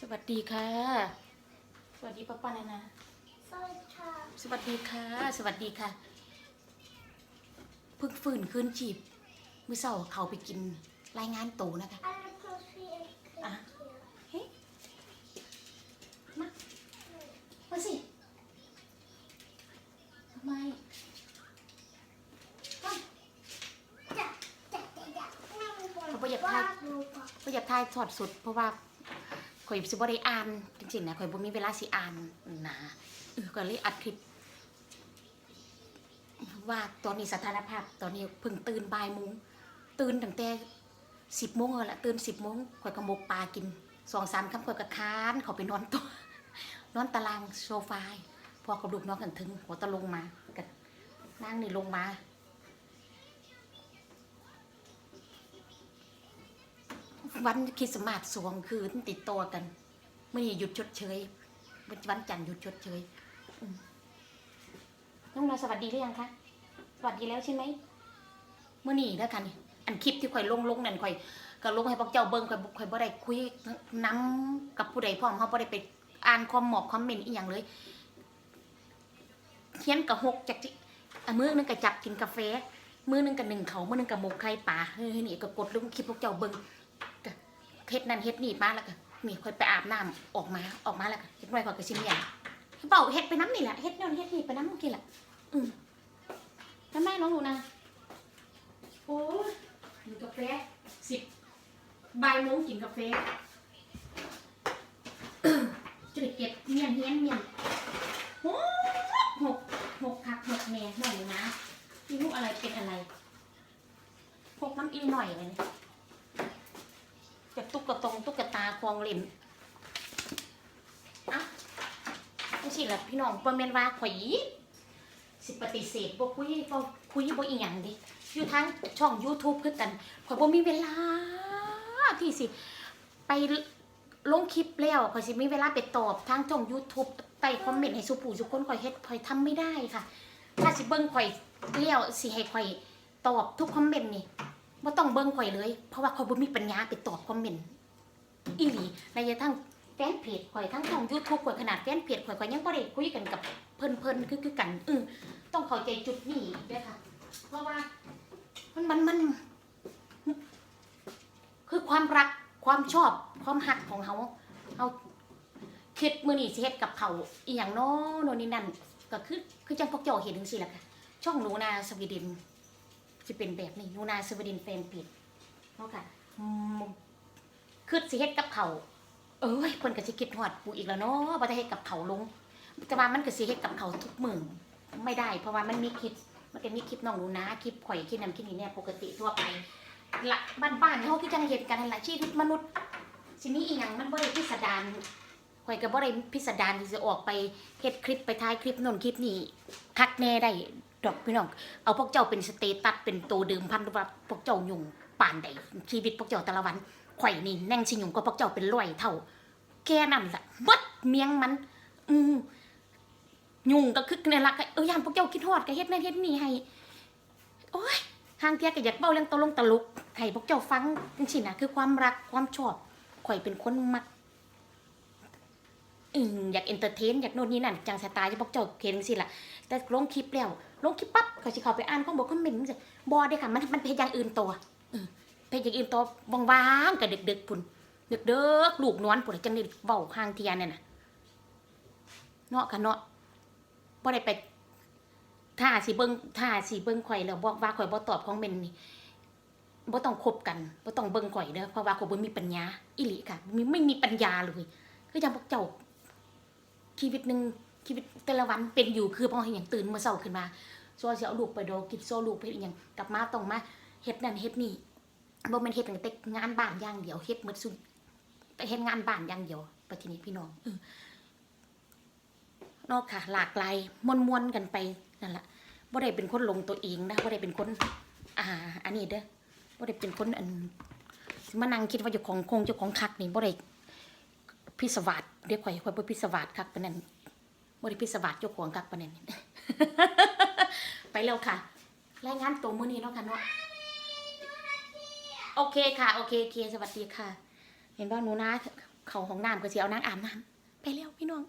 สวัสดีค่ะ สวัสดีป้าป้านานาสวัสดีค่ะ สวัสดีค่ะ สวัสดีค่ะเพิ่งฟื้นคืนจีบมื่อเช้าเขาไปกินรายงานโตนะคะอะไรคือฟีเอ็กอะเฮ้ยมา มาสิทำไมมาจะจะจะจะนั่งบนเขาประหยัดว่าทายดูก่อนก็อยากทายถอดสุดเพราะว่า ข่อยสิบ่ได้อ่านจริงๆนะข่อยบ่มีเวลาสิอ่านนะเออก็เลยอัดคลิปว่าตอนนี้สถานภาพ ตอนนี้เพิ่งตื่นบ่ายโมงตื่นตั้งแต่สิบโมงแล้วละตื่นสิบโมงข่อยก็มกปลากินสองสามคำข่อยก็ค้านเขาไปนอนตัวนอนตารางโซฟาพอกับลูกน้องกันถึงหัวตะลงมากันนั่งนี่ลงมา วันคริสต์มาสสวงคืนติดตัวกันไม่หยุดชดเชยวันจันทร์หยุดชดเชยน้องนายสวัสดีหรือยังคะสวัสดีแล้วใช่ไหมเมื่อนี่แล้วกันอันคลิปที่ข่อยลงลงนั่นข่อยก็ลงให้พวกเจ้าเบิ่งข่อยข่อยบ่ได้คุยน้ำกับผู้ใดพร้อมเขาบ่ได้ไปอ่านคอมหมอบคอมเมนต์อีหยังเลยเขียนกับหกจากจิอ่มือหนึงก็จับกินกาแฟมือหนึงก็หนึ่งเขามือหนึงก็หมกไข่ปลาเฮ้ยนี่ก็กดลงคลิปพวกเจ้าเบิ่ง เฮ็ดนั่นเฮ็ดนี่มาแล้วก็นี่ค่อยไปอาบน้ำออกมาออกมาแล้วก็เฮ็ดไว้ก่อนก็สิเมียนเบาเฮ็ดไปน้ำนี่แหละเฮ็ดนั่นเฮ็ดนี่ไปน้ำเมื่อกี้แหละอืมแล้วแม่น้องหนูนะโอ้ยกินกาแฟสิบบ่ายโมงกินกาแฟจะได้เก็บเมียนเฮียนเมียนโอ้หกหกคักหกแม่หน่อยนะมีลูกอะไรเป็นอะไรหกน้ำอีหน่อยเลย จากตุ๊กตงตุ๊กตาควงเล่นอะไม่ใช่ละพี่น้องบ่แม่นว่าข่อยสิปฏิเสธบ่คุยบ่คุยบ่อีหยังดิอยู่ทางช่อง YouTube คือกันข่อยบ่มีเวลาที่สิ ไปลงคลิปแล้วข่อยสิมีเวลาไปตอบทางช่อง YouTube ไปคอมเมนต์ให้สุผู้สุคนข่อยเฮ็ดข่อยทำไม่ได้ค่ะ ถ้าสิเบิ่งข่อยแล้วสิให้ข่อยตอบทุกคอมเมนต์นี่บ่ต้องเบิ่งข่อยเลย เพราะว่าข่อยบ่มีปัญญาไปตอบคอมเมนต์ อีหลีในทั้งแฟนเพจข่อยทั้งช่อง YouTube ข่อยขนาดแฟนเพจข่อยข่อยยังบ่ได้คุยกันกับเพิ่นๆคือคือกันเออต้องเข้าใจจุดนี้ด้อค่ะ เพราะว่ามันมันมัน คือความรักความชอบความหักของเฮาเฮาคิดมือนี้สิเฮ็ดกับเขาอีหยังน้อโน่นนี่นั่นก็คือคือจังพวกเจ้าเห็นจังซี่แหละค่ะช่องหนูนาสวีเดนจะเป็นแบบนี้นูนาสวัสดินแฟนเพจเนาะค่ะ คือสิเฮ็ดกับเขาเอ้ยเพิ่นก็สิคิดฮอดกูอีกแล้วเนาะบ่ได้เฮ็ดกับเขาลง แต่ว่ามันก็สิเฮ็ดกับเขาทุกมื้อไม่ได้ เพราะว่ามันมีคลิปมันก็มีคลิปน้องหนูนาคลิปข่อยคลิปนั้นคลิปนี้เนี่ยปกติทั่วไปละบ้านๆเฮาคือจังเฮ็ดกันนั่นล่ะชีวิตมนุษย์สิมีอีหยังมันบ่ได้พิสดารข่อยก็บ่ได้พิสดารที่จะออกไปเฮ็ดคลิปไปถ่ายคลิปโน่นคลิปนี้คักแน่ได้ดอกพี่น้อง เอาพวกเจ้าเป็นสเตตัสเป็นตัวเดิมพันว่าพวกเจ้ายุ่งป่านใดชีวิตพวกเจ้าแต่ละวัน ข่อยนี่แน่งชิยุ่งก็พวกเจ้าเป็นร้อยเท่า แค่นั้นแหละบดเมียงมัน อืมยุ่งก็คือในละเออยามพวกเจ้าคิดฮอดก็เฮ็ดนั่นเฮ็ดนี่ให้โอ้ยทางเทียก็อยากเบ้าเรื่องตลงตลกให้พวกเจ้าฟังจังซี่นะคือความรักความชอบข่อยเป็นคนมักอืมอยากเอนเตอร์เทนอยากโน่นนี่นั่นจังสไตล์ที่พวกเจ้าเห็นสิล่ะแต่ลงคลิปแล้วลงคลิปปั๊บก็สิเข้าไปอ่านข้อมูลคอมเมนต์บอได้ค่ะมันมันเพจอย่างอื่นตัว เพจอยางอื่นตัวว่างๆกับเด็กๆพุ่นเด็กๆลูกนวลพุ่นจังได้เว้าข้างเทียนเนี่ยนะเนาะค่ะเนาะบ่ได้ไปถ้าสิเบิ่งถ้าสิเบิ่งข่อยแล้วบอกว่าข่อยบ่ตอบคอมเมนนี่บ่ต้องคบกันบ่ต้องเบิ่งข่อยเด้อเพราะว่าข่อยบ่มีปัญญาอีหลีค่ะมีไม่มีปัญญาเลยคือจังพวกเจ้าชีวิตหนึ่งชีวิตแต่ละวันเป็นอยู่คือพอเห็นอย่างตื่นมาเช้าขึ้นมาโซเสียเอาลูกไปโดกินโซลูกไปอีหย่างกลับมาต้องมาเฮ็ดนั่นเฮ็ดนี่ บ่แม่นเฮ็ดตั้งแต่งานบ้านอย่างเดียวเฮ็ดหมดสุดแต่เฮ็ดงานบ้านอย่างเดียวปัจจุบันพี่น้องเนอกค่ะ หลากหลายมวนๆกันไปนั่นแหละบ่ได้เป็นคนลงตัวเองนะบ่ได้เป็นคน อ่า อันนี้เด้อบ่ได้เป็นคนอันมานั่งคิดว่าเจ้าของคงเจ้าของคักนี่บ่ได้พิศวาสเดี๋ยวข่อยข่อยบ่พิศวาสคักปานนั้นบริพิศวาสเจ้าของกักปะเนี่ยไปเร็วค่ะ รายงานตัวมือนี้เนาะค่ะเนาะ โอเคค่ะ โอเคโอเคสวัสดีค่ะ เห็นว่าหนูนะ เขาของน้ำก็สิเอานางอาบน้ำไปแล้วพี่น้อง